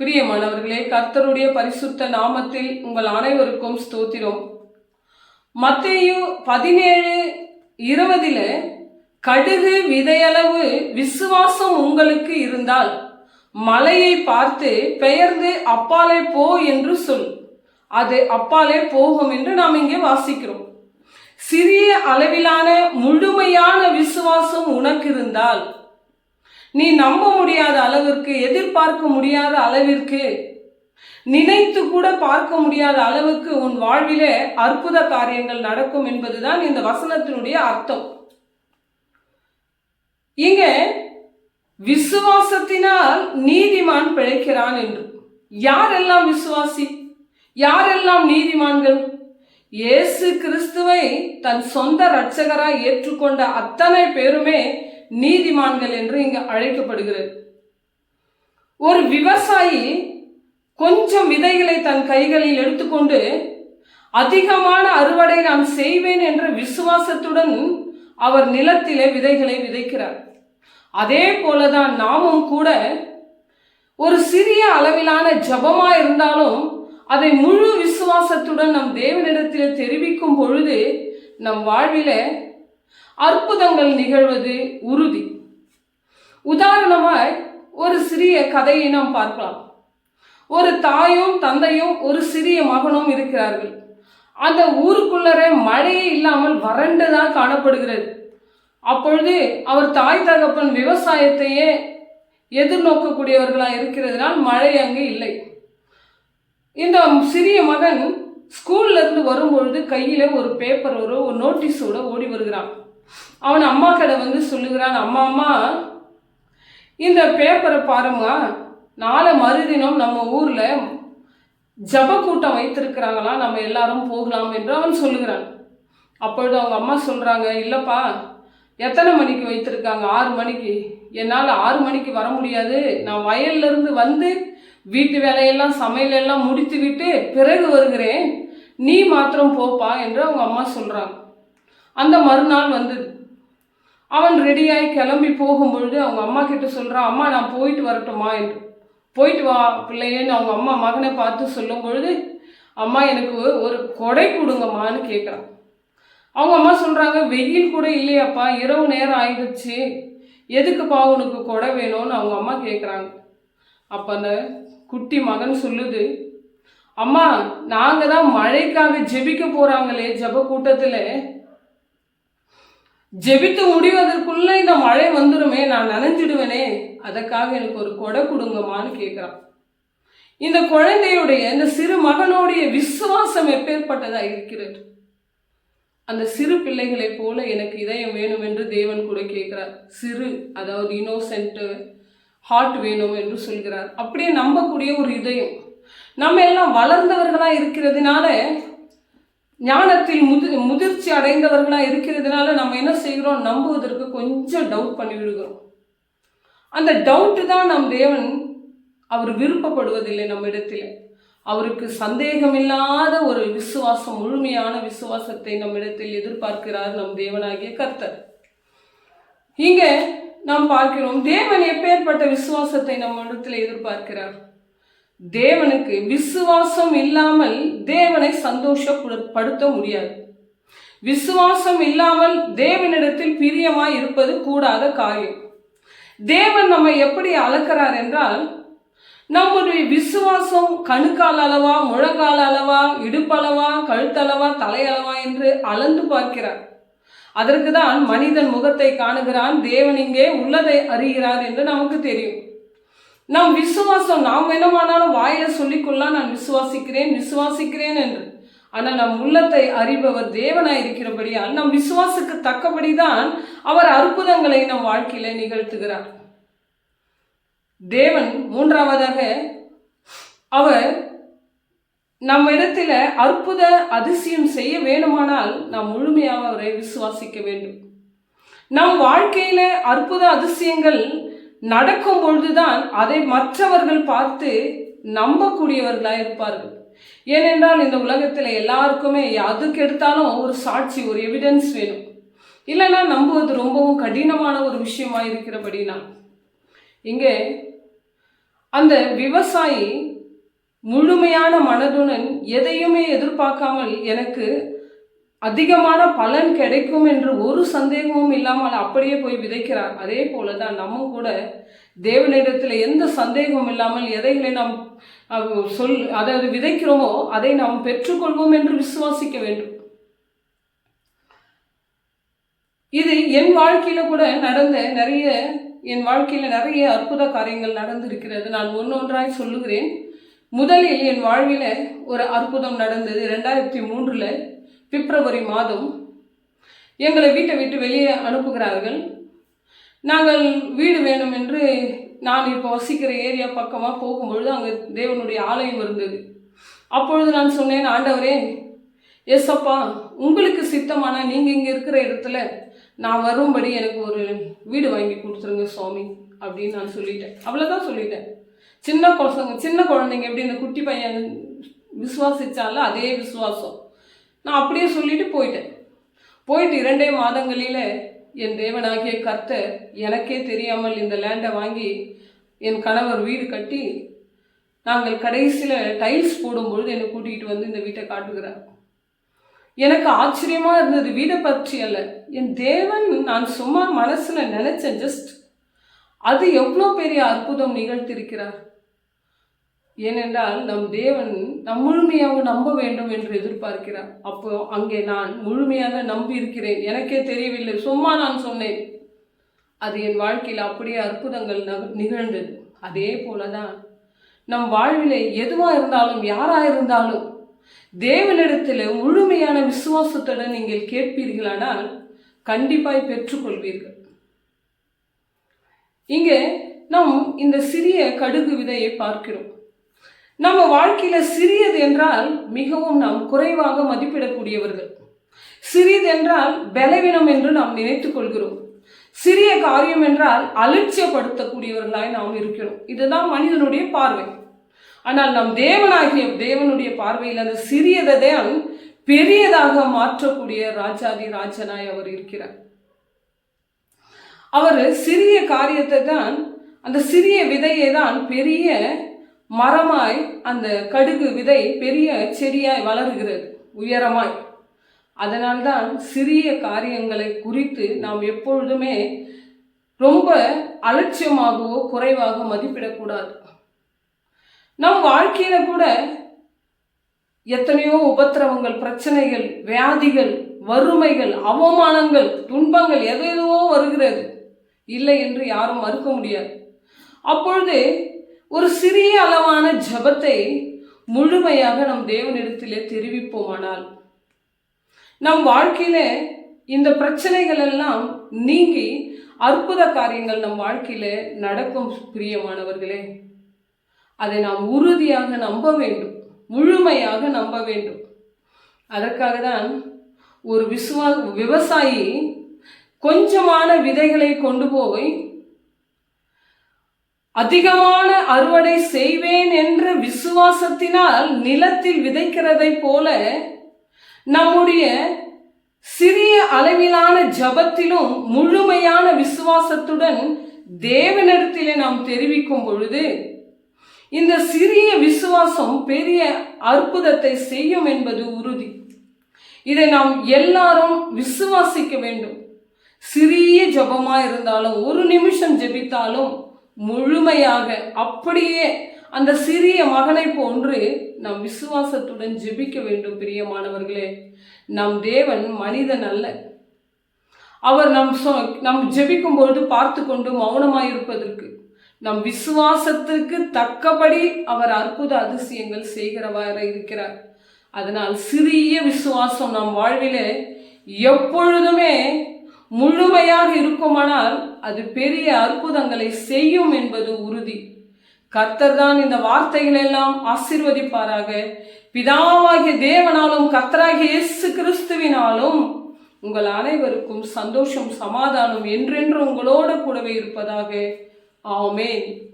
பிரியமானவர்களே கர்த்தருடைய பரிசுத்த நாமத்தில் உங்கள் அனைவருக்கும் ஸ்தோத்திரம். மத்தேயு பதினேழு இருபதில் கடுகு விதையளவு விசுவாசம் உங்களுக்கு இருந்தால் மலையை பார்த்து பெயர்ந்து அப்பாலே போ என்று சொல். அது அப்பாலே போகும் என்று நாம் இங்கே வாசிக்கிறோம். சிறிய அளவிலான முழுமையான விசுவாசம் உனக்கு இருந்தால் நீ நம்ப முடியாத அளவிற்கு எதிர்பார்க்க முடியாத அளவிற்கு நினைத்து கூட பார்க்க முடியாத அளவுக்கு உன் வாழ்விலே அற்புத காரியங்கள் நடக்கும் என்பதுதான் இந்த வசனத்தினுடைய அர்த்தம். இங்க விசுவாசத்தினால் நீதிமான் பிழைக்கிறான் என்று. யாரெல்லாம் விசுவாசி? யாரெல்லாம் நீதிமான்கள்? இயேசு கிறிஸ்துவை தன் சொந்த இரட்சகராய் ஏற்றுக்கொண்ட அத்தனை பேருமே நீதிமான்கள் என்று இங்கு அழைக்கப்படுகிறது. ஒரு விவசாயி கொஞ்சம் விதைகளை தன் கைகளில் எடுத்துக்கொண்டு அதிகமான அறுவடை நான் செய்வேன் என்ற விசுவாசத்துடன் அவர் நிலத்திலே விதைகளை விதைக்கிறார். அதே போலதான் நாமும் கூட ஒரு சிறிய அளவிலான ஜபமா இருந்தாலும் அதை முழு விசுவாசத்துடன் நம் தேவனிடத்தில் தெரிவிக்கும் பொழுது நம் வாழ்வில அற்புதங்கள் நிகழ்வது உறுதி. உதாரணமாய் ஒரு சிறிய கதையை நாம் பார்க்கலாம். ஒரு தாயும் தந்தையும் ஒரு சிறிய மகனும் இருக்கிறார்கள். அந்த ஊருக்குள்ளரே மழையே இல்லாமல் வறண்டுதான் காணப்படுகிறது. அப்பொழுது அவர் தாய் தகப்பன் விவசாயத்தையே எதிர்நோக்கக்கூடியவர்களாக இருக்கிறதுனால் மழை அங்கு இல்லை. இந்த சிறிய மகன் ஸ்கூல்ல இருந்து வரும்பொழுது கையில ஒரு பேப்பரோட ஒரு நோட்டீஸோட ஓடி வருகிறான். அவன் அம்மா கடை வந்து சொல்லுகிறான் அம்மா அம்மா இந்த பேப்பரை பாருமா நாளை மறுதினம் நம்ம ஊரில் ஜப கூட்டம் வைத்திருக்கிறாங்களா? நம்ம எல்லாரும் போகலாம் என்று அவன் சொல்லுகிறான். அப்பொழுது அவங்க அம்மா சொல்கிறாங்க இல்லைப்பா எத்தனை மணிக்கு வைத்திருக்காங்க? ஆறு மணிக்கு. என்னால் ஆறு மணிக்கு வர முடியாது. நான் வயல்லேருந்து வந்து வீட்டு வேலையெல்லாம் சமையலெல்லாம் முடித்து விட்டு பிறகு வருகிறேன். நீ மாத்திரம் போப்பா என்று அவங்க அம்மா சொல்கிறாங்க அந்த மறுநாள் வந்தது. அவன் ரெடியாகி கிளம்பி போகும்பொழுது அவங்க அம்மா கிட்ட சொல்கிறான் அம்மா நான் போயிட்டு வரட்டுமா? என்று. போயிட்டு வா பிள்ளையேன்னு அவங்க அம்மா மகனை பார்த்து சொல்லும் பொழுது அம்மா எனக்கு ஒரு கொடை கொடுங்கம்மான்னு கேட்குறான் அவங்க அம்மா சொல்கிறாங்க வெயில் கூட இல்லையாப்பா இரவு நேரம் ஆயிடுச்சு. எதுக்குப்பா உனக்கு கொடை வேணும்னு? அவங்க அம்மா கேட்குறாங்க அப்போ அந்த குட்டி மகன் சொல்லுது அம்மா நாங்கள் தான் மழைக்காக ஜெபிக்க போகிறாங்களே ஜெப கூட்டத்தில் ஜெபித்து முடிவதற்குள்ள இந்த மழை வந்துடுமே நான் நனைஞ்சிடுவேனே அதற்காக எனக்கு ஒரு கொடை கொடுங்கம்மான்னு கேட்குறான். இந்த குழந்தையுடைய இந்த சிறு மகனுடைய விசுவாசம் எப்பேற்பட்டதாக இருக்கிறது? அந்த சிறு பிள்ளைகளைப் போல எனக்கு இதயம் வேணும் என்று தேவன் கூட கேட்கிறார். சிறு அதாவது இனோசென்ட்டு ஹார்ட் வேணும் என்று சொல்கிறார். அப்படியே நம்பக்கூடிய ஒரு இதயம். நம்ம எல்லாம் வளர்ந்தவர்களாக இருக்கிறதுனால ஞானத்தில் முதி முதிர்ச்சி அடைந்தவர்களாக இருக்கிறதுனால நம்ம என்ன செய்கிறோம்? நம்புவதற்கு கொஞ்சம் டவுட் பண்ணி விடுகிறோம் அந்த டவுட்டு தான் நம் தேவன் அவர் விருப்பப்படுவதில்லை நம்ம இடத்துல. அவருக்கு சந்தேகமில்லாத ஒரு விசுவாசம் முழுமையான விசுவாசத்தை நம்மிடத்தில் எதிர்பார்க்கிறார் நம் தேவனாகிய கர்த்தர். இங்கே நாம் பார்க்கிறோம் தேவன் எப்பேற்பட்ட விசுவாசத்தை நம்ம இடத்துல எதிர்பார்க்கிறார்? தேவனுக்கு விசுவாசம் இல்லாமல் தேவனை சந்தோஷப்படுத்த முடியாது. விசுவாசம் இல்லாமல் தேவனிடத்தில் பிரியமாய் இருப்பது கூடாத காரியம். தேவன் நம்மை எப்படி அளக்கிறார் என்றால் நம்முடைய விசுவாசம் கணுக்கால் அளவா முழங்கால் அளவா இடுப்பளவா கழுத்தளவா தலையளவா என்று அளந்து பார்க்கிறார். அதற்கு தான் மனிதன் முகத்தை காணுகிறான் தேவன் இங்கே உள்ளதை அறிகிறார் என்று நமக்கு தெரியும். நம் விசுவாசம் நாம் என்னமானாலும் வாயில சொல்லிக்கொள்ளலாம். நான் விசுவாசிக்கிறேன் விசுவாசிக்கிறேன் என்று. ஆனால் நம் உள்ளத்தை அறிபவர் தேவனாய் இருக்கிறபடியால் நம் விசுவாசுக்கு தக்கபடிதான் அவர் அற்புதங்களை நம் வாழ்க்கையில நிகழ்த்துகிறார். தேவன் மூன்றாவதாக அவர் நம்ம இடத்துல அற்புத அதிசயம் செய்ய வேணுமானால் நாம் முழுமையாக அவரை விசுவாசிக்க வேண்டும். நம் வாழ்க்கையில அற்புத அதிசயங்கள் நடக்கும் பொழுதுதான் அதை மற்றவர்கள் பார்த்து நம்பக்கூடியவர்களாக இருப்பார்கள். ஏனென்றால் இந்த உலகத்தில் எல்லாருக்குமே அதுக்கு எடுத்தாலும் ஒரு சாட்சி ஒரு எவிடன்ஸ் வேணும். இல்லைன்னா நம்புவது ரொம்பவும் கடினமான ஒரு விஷயமா இருக்கிறபடினா இங்கே அந்த விவசாயி முழுமையான மனதுடன் எதையுமே எதிர்பார்க்காமல் எனக்கு அதிகமான பலன் கிடைக்கும் என்று ஒரு சந்தேகமும் இல்லாமல் அப்படியே போய் விதைக்கிறார். அதே போல தான் நம்ம கூட தேவனிடத்தில் எந்த சந்தேகமும் இல்லாமல் எதைகளை நாம் சொல் அதாவது விதைக்கிறோமோ அதை நாம் பெற்றுக்கொள்வோம் என்று விசுவாசிக்க வேண்டும். இது என் வாழ்க்கையில கூட நடந்த நிறைய என் வாழ்க்கையில நிறைய அற்புத காரியங்கள் நடந்திருக்கிறது. நான் ஒன்னொன்றாய் சொல்லுகிறேன். முதலில் என் வாழ்வில் ஒரு அற்புதம் நடந்தது. ரெண்டாயிரத்தி மூன்றில் பிப்ரவரி மாதம் எங்களை வீட்டை விட்டு வெளியே அனுப்புகிறார்கள். நாங்கள் வீடு வேணும் என்று நான் இப்போ வசிக்கிற ஏரியா பக்கமாக போகும்பொழுது அங்கே தேவனுடைய ஆலயம் இருந்தது. அப்பொழுது நான் சொன்னேன் ஆண்டவரே எஸ்அப்பா உங்களுக்கு சித்தமான நீங்கள் இங்கே இருக்கிற இடத்துல நான் வரும்படி எனக்கு ஒரு வீடு வாங்கி கொடுத்துருங்க சுவாமி அப்படின்னு நான் சொல்லிட்டேன். அவ்வளோதான் சொல்லிட்டேன். சின்ன குழந்தைங்க சின்ன குழந்தைங்க எப்படி இந்த குட்டி பையன் விசுவாசிச்சால அதே விசுவாசம். நான் அப்படியே சொல்லிட்டு போயிட்டேன். போயிட்டு இரண்டே மாதங்களில் என் தேவனாகிய கர்த்தர் எனக்கே தெரியாமல் இந்த லேண்டை வாங்கி என் கணவர் வீடு கட்டி நாங்கள் கடைசியில் டைல்ஸ் போடும்பொழுது என்னை கூட்டிகிட்டு வந்து இந்த வீட்டை காட்டுகிறார். எனக்கு ஆச்சரியமாக இருந்தது வீடை பற்றி அல்ல. என் தேவன் நான் சும்மா மனசில் நினச்சேன் ஜஸ்ட் அது எவ்வளோ பெரிய அற்புதம் நிகழ்த்திருக்கிறார் ஏனென்றால் நம் தேவன் நம் முழுமையாக நம்ப வேண்டும் என்று எதிர்பார்க்கிறார். அப்போ அங்கே நான் முழுமையாக நம்பி இருக்கிறேன் எனக்கே தெரியவில்லை. சும்மா நான் சொன்னேன். அது என் வாழ்க்கையில் அப்படியே அற்புதங்கள் நிகழ்ந்தது. அதே போலதான் நம் வாழ்விலே எதுவா இருந்தாலும் யாரா இருந்தாலும் தேவனிடத்தில் முழுமையான விசுவாசத்துடன் நீங்கள் கேட்பீர்களானால் கண்டிப்பாய் பெற்றுக்கொள்வீர்கள். இங்கே நாம் இந்த சிறிய கடுகு விதையை பார்க்கிறோம். நம்ம வாழ்க்கையில் சிறியது என்றால் மிகவும் நாம் குறைவாக மதிப்பிடக்கூடியவர்கள். சிறியது என்றால் பலவீனம் என்று நாம் நினைத்துக் கொள்கிறோம். சிறிய காரியம் என்றால் அலட்சியப்படுத்தக்கூடியவர்களாய் நாம் இருக்கிறோம். இதுதான் மனிதனுடைய பார்வை. ஆனால் நம் தேவனாகிய தேவனுடைய பார்வையில் அந்த சிறியதான் பெரியதாக மாற்றக்கூடிய ராஜாதி ராஜனாய் அவர் இருக்கிறார். அவர் சிறிய காரியத்தை தான் அந்த சிறிய விதையை தான் பெரிய மரமாய் அந்த கடுகு விதை பெரிய செடியாய் வளருகிறது உயரமாய். அதனால்தான் சிறிய காரியங்களை குறித்து நாம் எப்பொழுதுமே ரொம்ப அலட்சியமாகவோ குறைவாக மதிப்பிடக்கூடாது. நம் வாழ்க்கையில கூட எத்தனையோ உபத்திரவங்கள் பிரச்சனைகள் வியாதிகள் வறுமைகள் அவமானங்கள் துன்பங்கள் எதோ வருகிறது. இல்லை என்று யாரும் மறுக்க முடியாது. அப்பொழுது ஒரு சிறிய அளவான ஜெபத்தை முழுமையாக நம் தேவனிடத்திலே தெரிவிப்போமானால் நம் வாழ்க்கையில இந்த பிரச்சனைகள் எல்லாம் நீங்கி அற்புத காரியங்கள் நம் வாழ்க்கையில நடக்கும் பிரியமானவர்களே. அதை நாம் உறுதியாக நம்ப வேண்டும். முழுமையாக நம்ப வேண்டும். அதற்காக தான் ஒரு விசுவா விவசாயி கொஞ்சமான விதைகளை கொண்டு போய் அதிகமான அறுவடை செய்வேன் என்ற விசுவாசத்தினால் நிலத்தில் விதைக்கிறதை போல நம்முடைய சிறிய அளவிலான ஜபத்திலும் முழுமையான விசுவாசத்துடன் தேவனிடத்திலே நாம் தெரிவிக்கும் பொழுது இந்த சிறிய விசுவாசம் பெரிய அற்புதத்தை செய்யும் என்பது உறுதி. இதை நாம் எல்லாரும் விசுவாசிக்க வேண்டும். சிறிய ஜபமா இருந்தாலும் ஒரு நிமிஷம் ஜெபித்தாலும் முழுமையாக அப்படியே அந்த சிறிய மகனை போன்று நாம் விசுவாசத்துடன் ஜெபிக்க வேண்டும் பிரியமானவர்களே. நம் தேவன் மனிதன் அல்ல. அவர் நம் சொ நம் ஜெபிக்கும் பொழுது பார்த்து கொண்டு மௌனமாயிருப்பதற்கு நம் விசுவாசத்துக்கு தக்கபடி அவர் அற்புத அதிசயங்கள் செய்கிறவாறு இருக்கிறார். அதனால் சிறிய விசுவாசம் நம் வாழ்விலே எப்பொழுதுமே முழுமையாக இருக்குமானால் அது பெரிய அற்புதங்களை செய்யும் என்பது உறுதி. கர்த்தர் தான் இந்த வார்த்தைகள் எல்லாம் ஆசீர்வதிப்பாராக. பிதாவாகிய தேவனாலும் கர்த்தராகிய இயேசு கிறிஸ்துவினாலும் உங்கள் அனைவருக்கும் சந்தோஷம் சமாதானம் என்றென்று உங்களோடு கூடவே இருப்பதாக. ஆமேன்.